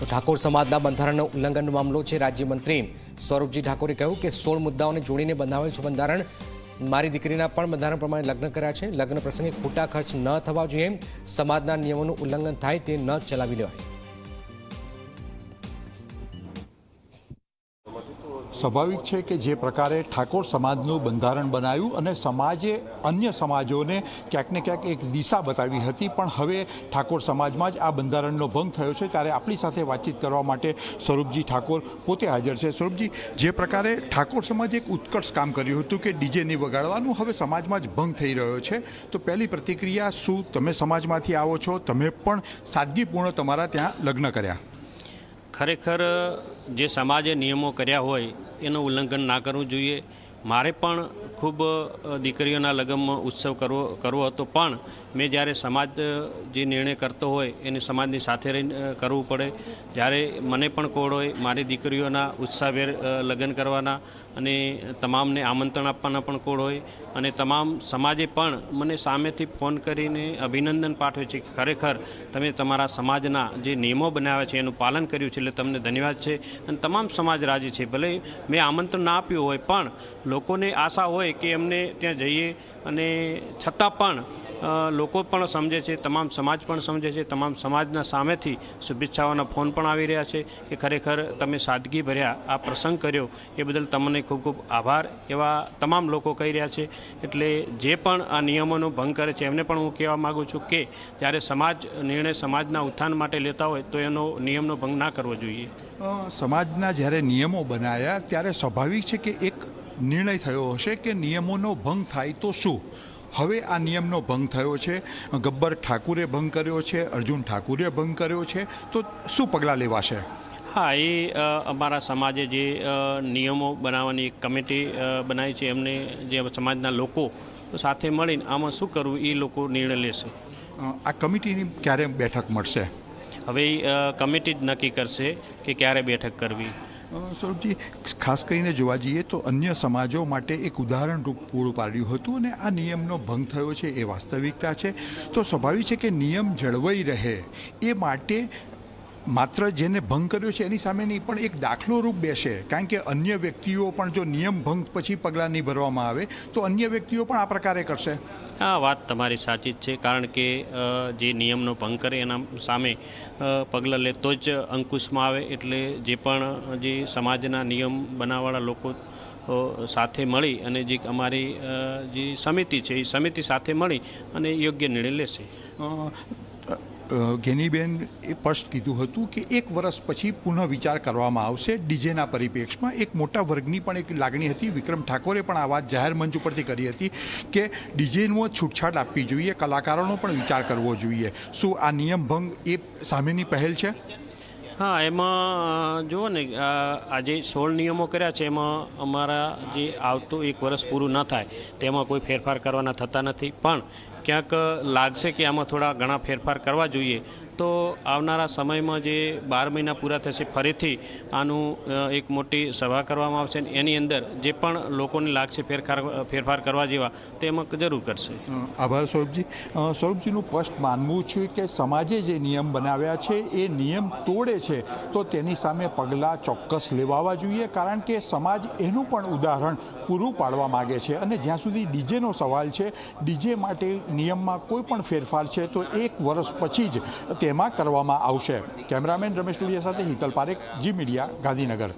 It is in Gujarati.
તો ઠાકોર સમાજના બંધારણનો ઉલ્લંઘનનો મામલો છે. રાજ્યમંત્રી સ્વરૂપજી ઠાકોરે કહ્યું કે સોળ મુદ્દાઓને જોડીને બંધાવેલ છે બંધારણ. મારી દીકરીના પણ બંધારણ પ્રમાણે લગ્ન કર્યા છે. લગ્ન પ્રસંગે ખોટા ખર્ચ ન થવા જોઈએ. સમાજના નિયમોનું ઉલ્લંઘન થાય તે ન ચલાવી લેવાય. સ્વાભાવિક છે કે જે પ્રકારે ઠાકોર સમાજનું બંધારણ બનાવ્યું અને સમાજે અન્ય સમાજોને ક્યાંક ને ક્યાંક એક દિશા બતાવી હતી, પણ હવે ઠાકોર સમાજમાં જ આ બંધારણનો ભંગ થયો છે. ત્યારે આપણી સાથે વાતચીત કરવા માટે સ્વરૂપજી ઠાકોર પોતે હાજર છે. સ્વરૂપજી, જે પ્રકારે ઠાકોર સમાજે એક ઉત્કર્ષ કામ કર્યું હતું કે ડીજે નહીં વગાડવાનું, હવે સમાજમાં જ ભંગ થઈ રહ્યો છે. તો પહેલી પ્રતિક્રિયા શું? તમે સમાજમાંથી આવો છો? તમે પણ સાદગીપૂર્ણ તમારા ત્યાં લગ્ન કર્યા. ખરેખર જે સમાજે નિયમો કર્યા હોય એનું ઉલ્લંઘન ના કરવું જોઈએ. મારે પણ ખૂબ દીકરીઓના લગ્નમાં ઉત્સવ કરવો કરવો હતો. પણ મેં જ્યારે સમાજ જે નિર્ણય કરતો હોય એને સમાજની સાથે રહીને કરવું પડે. જ્યારે મને પણ કોડ હોય મારી દીકરીઓના ઉત્સાહભેર લગ્ન કરવાના અને તમામને આમંત્રણ આપવાના પણ કોડ હોય. અને તમામ સમાજે પણ મને સામેથી ફોન કરીને અભિનંદન પાઠવે છે કે ખરેખર તમે તમારા સમાજના જે નિયમો બનાવ્યા છે એનું પાલન કર્યું છે એટલે તમને ધન્યવાદ છે. અને તમામ સમાજ રાજી છે. ભલે મેં આમંત્રણ ના આપ્યું હોય પણ લોકોને આશા હોય કે એમને ત્યાં જઈએ અને છતાં પણ લોકો પણ સમજે છે, તમામ સમાજ પણ સમજે છે, તમામ સમાજના સામેથી શુભેચ્છાઓના ફોન પણ આવી રહ્યા છે કે ખરેખર તમે સાદગી ભર્યા, આ પ્રસંગ કર્યો, એ બદલ તમને ખૂબ ખૂબ આભાર એવા તમામ લોકો કહી રહ્યા છે. એટલે જે પણ આ નિયમોનો ભંગ કરે છે, એમને પણ હું કહેવા માગું છું કે જ્યારે સમાજ, નિર્ણય સમાજના ઉત્થાન માટે લેતા હોય, તો એનો નિયમનો ભંગ ના કરવો જોઈએ. સમાજના જ્યારે નિયમો બનાયા, ત્યારે સ્વાભાવિક છે કે એક નિર્ણય થયો હશે કે નિયમોનો ભંગ થાય તો શું? હવે આ નિયમનો ભંગ થયો છે. ગબ્બર ઠાકુરે ભંગ કર્યો છે અર્જુન ઠાકુરે ભંગ કર્યો છે. તો શું પગલાં લેવાશે? હા એ અમારા સમાજે જે નિયમો બનાવવાની એક કમિટી બનાવી છે એમને જે સમાજના લોકો સાથે મળીને આમાં શું કરવું એ લોકો નિર્ણય લેશે. આ કમિટીની ક્યારે બેઠક મળશે? હવે કમિટી જ નક્કી કરશે કે ક્યારે બેઠક કરવી. સ્વરૂપજી, ખાસ કરીને જોવા જઈએ તો અન્ય સમાજો માટે એક ઉદાહરણરૂપ પૂરું પાડ્યું હતું અને આ નિયમનો ભંગ થયો છે એ વાસ્તવિકતા છે. તો સ્વાભાવિક છે કે નિયમ જળવાઈ રહે એ માટે માત્ર જેને ભંગ કર્યો છે એની સામેની પણ એક દાખલો રૂપ બેસે. કારણ કે અન્ય વ્યક્તિઓ પણ જો નિયમ ભંગ પછી પગલાં નહીં ભરવામાં આવે તો અન્ય વ્યક્તિઓ પણ આ પ્રકારે કરશે. આ વાત તમારી સાચી જ છે કારણ કે જે નિયમનો ભંગ કરે એના સામે પગલાં લે તો જ અંકુશમાં આવે એટલે જે પણ જે સમાજના નિયમ બનાવવાળા લોકો સાથે મળી અને જે અમારી જે સમિતિ છે એ સમિતિ સાથે મળી અને યોગ્ય નિર્ણય લેશે. ગેનીબેન એ સ્પષ્ટ કીધું હતું કે એક વર્ષ પછી પુનઃ વિચાર કરવામાં આવશે. ડીજેના પરિપ્રેક્ષમાં એક મોટા વર્ગની પણ એક લાગણી હતી. વિક્રમ ઠાકોરે પણ આ વાત જાહેર મંચ ઉપરથી કરી હતી કે ડીજેનો છૂટછાટ આપવી જોઈએ, કલાકારોનો પણ વિચાર કરવો જોઈએ. શું આ નિયમ ભંગ એ સામેની પહેલ છે? હા, એમાં જુઓ ને આજે સોળ નિયમો કર્યા છે, એમાં અમારા જે આવતું એક વર્ષ પૂરું ન થાય, તેમાં કોઈ ફેરફાર કરવાના થતા નથી. પણ ક્યાંક લાગશે કે આમાં થોડા ઘણા ફેરફાર કરવા જોઈએ, તો આવનારા સમયમાં જે બાર મહિના પૂરા થશે, ફરીથી આનું એક મોટી સભા કરવામાં આવશે એની અંદર જે પણ લોકોને લાગશે ફેરફાર ફેરફાર કરવા જેવા, તે એમાં જરૂર કરશે. આભાર સ્વરૂપજી. સ્વરૂપજીનું સ્પષ્ટ માનવું છે કે સમાજે જે નિયમ બનાવ્યા છે, એ નિયમ તોડે છે, તો તેની સામે પગલાં ચોક્કસ લેવાવા જોઈએ, કારણ કે સમાજ એનું પણ ઉદાહરણ પૂરું પાડવા માગે છે. અને જ્યાં સુધી ડીજેનો સવાલ છે, ડીજે માટે નિયમમાં કોઈ પણ ફેરફાર છે તો એક વર્ષ પછી જ તેમાં કરવામાં આવશે. કેમેરામેન રમેશ ટુડિયા સાથે હિતલ પારેખ, જી મીડિયા, ગાંધીનગર.